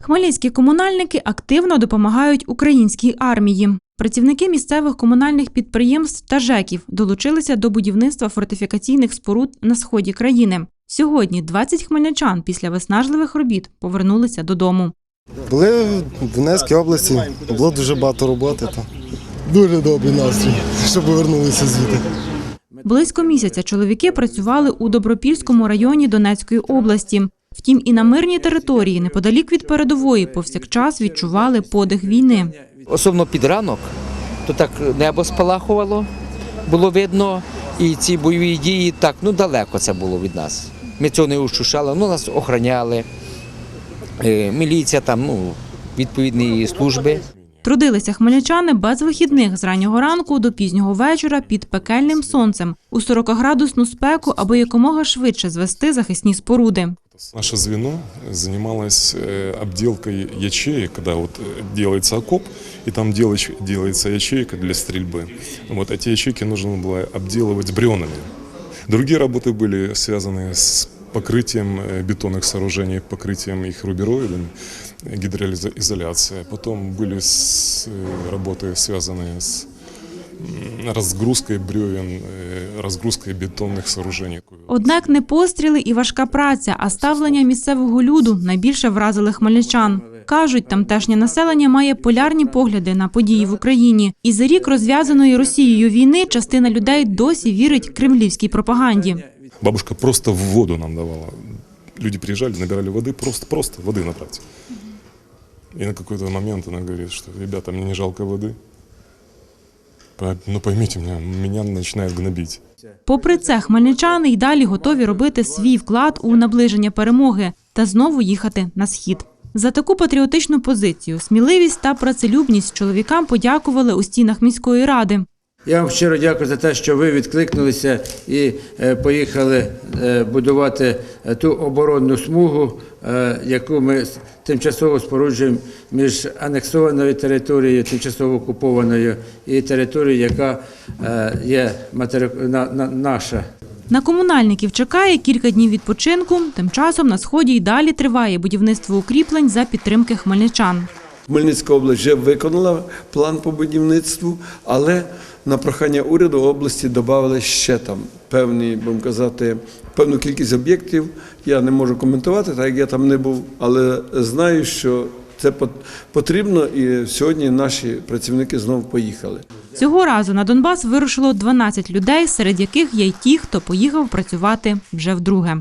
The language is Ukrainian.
Хмельницькі комунальники активно допомагають українській армії. Працівники місцевих комунальних підприємств та ЖЕКів долучилися до будівництва фортифікаційних споруд на сході країни. Сьогодні 20 хмельничан після виснажливих робіт повернулися додому. Були в Донецькій області, було дуже багато роботи. То. Дуже добрий настрій, що повернулися звідти. Близько місяця чоловіки працювали у Добропільському районі Донецької області. Втім, і на мирній території, неподалік від передової, повсякчас відчували подих війни. Особливо під ранок, то так небо спалахувало, було видно, і ці бойові дії так, ну далеко це було від нас. Ми цього не ощущали, ну нас охороняли. Е, Міліція там, ну, відповідні служби. Трудилися хмельничани без вихідних з раннього ранку до пізнього вечора під пекельним сонцем у 40-градусну спеку, аби якомога швидше звести захисні споруди. Наше звено занималось э, обделкой ячеек, когда вот э, делается окоп, и там делач- делается ячейка для стрельбы. Вот эти ячейки нужно было обделывать бревнами. Другие работы были связаны с покрытием э, бетонных сооружений, покрытием их рубероидом, э, гидроизоляция. Потом были с- э, работы, связанные с м, разгрузкой бревен, э, разгрузкой бетонных сооружений. Однак не постріли і важка праця, а ставлення місцевого люду найбільше вразили хмельничан. Кажуть, тамтешнє населення має полярні погляди на події в Україні. І за рік розв'язаної Росією війни частина людей досі вірить кремлівській пропаганді. Бабушка просто в воду нам давала. Люди приезжали, набирали воды, просто, просто воды набрать. И на какой-то момент она говорит, что, ребята, мне не жалко воды. Но поймите мене, мене начинает гнобити. Попри це, хмельничани й далі готові робити свій вклад у наближення перемоги та знову їхати на схід. За таку патріотичну позицію, сміливість та працелюбність чоловікам подякували у стінах міської ради. Я вам щиро дякую за те, що ви відкликнулися і е, поїхали е, будувати е, ту оборонну смугу, яку ми тимчасово споруджуємо між анексованою територією, тимчасово окупованою, і територією, яка є наша. На комунальників чекає кілька днів відпочинку. Тим часом на сході й далі триває будівництво укріплень за підтримки хмельничан. Хмельницька область вже виконала план по будівництву, але на прохання уряду області додали ще там певні, будемо казати, певну кількість об'єктів. Я не можу коментувати, так як я там не був, але знаю, що це пот- потрібно, і сьогодні наші працівники знову поїхали. Цього разу на Донбас вирушило 12 людей, серед яких є й ті, хто поїхав працювати вже вдруге.